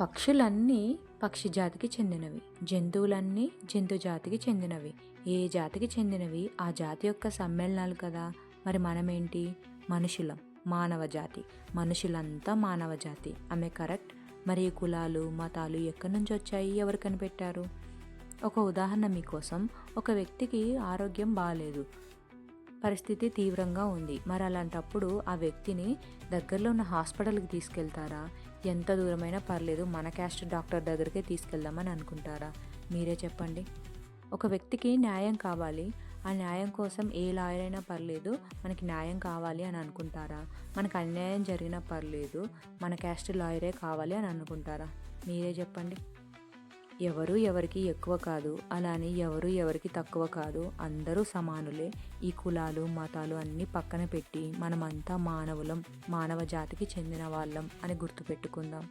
పక్షులన్నీ పక్షి జాతికి చెందినవి. జంతువులన్నీ జంతు జాతికి చెందినవి. ఏ జాతికి చెందినవి? ఆ జాతి యొక్క సమ్మేళనాలు కదా. మరి మనమేంటి? మనుషులం. మానవ జాతి. మనుషులంతా మానవ జాతి. ఆమె కరెక్ట్? మరి కులాలు మతాలు ఎక్కడి నుంచి వచ్చాయి? ఎవరు కనిపెట్టారు? ఒక ఉదాహరణ మీకోసం. ఒక వ్యక్తికి ఆరోగ్యం బాగాలేదు పరిస్థితి తీవ్రంగా ఉంది. మరి అలాంటప్పుడు ఆ వ్యక్తిని దగ్గరలో ఉన్న హాస్పిటల్కి తీసుకెళ్తారా? ఎంత దూరమైనా పర్లేదు మన క్యాస్ట్ డాక్టర్ దగ్గరికే తీసుకెళ్దామని అనుకుంటారా? మీరే చెప్పండి. ఒక వ్యక్తికి న్యాయం కావాలి. ఆ న్యాయం కోసం ఏ లాయర్ అయినా పర్లేదు మనకి న్యాయం కావాలి అని అనుకుంటారా? మనకు అన్యాయం జరిగినా పర్లేదు మన క్యాస్ట్ లాయరే కావాలి అని అనుకుంటారా? మీరే చెప్పండి. ఎవరు ఎవరికి ఎక్కువ కాదు అలానే ఎవరు ఎవరికి తక్కువ కాదు అందరూ సమానులే. ఈ కులాలు మతాలు అన్నీ పక్కన పెట్టి మనమంతా మానవులం మానవ జాతికి చెందిన వాళ్ళం అని గుర్తుపెట్టుకుందాం.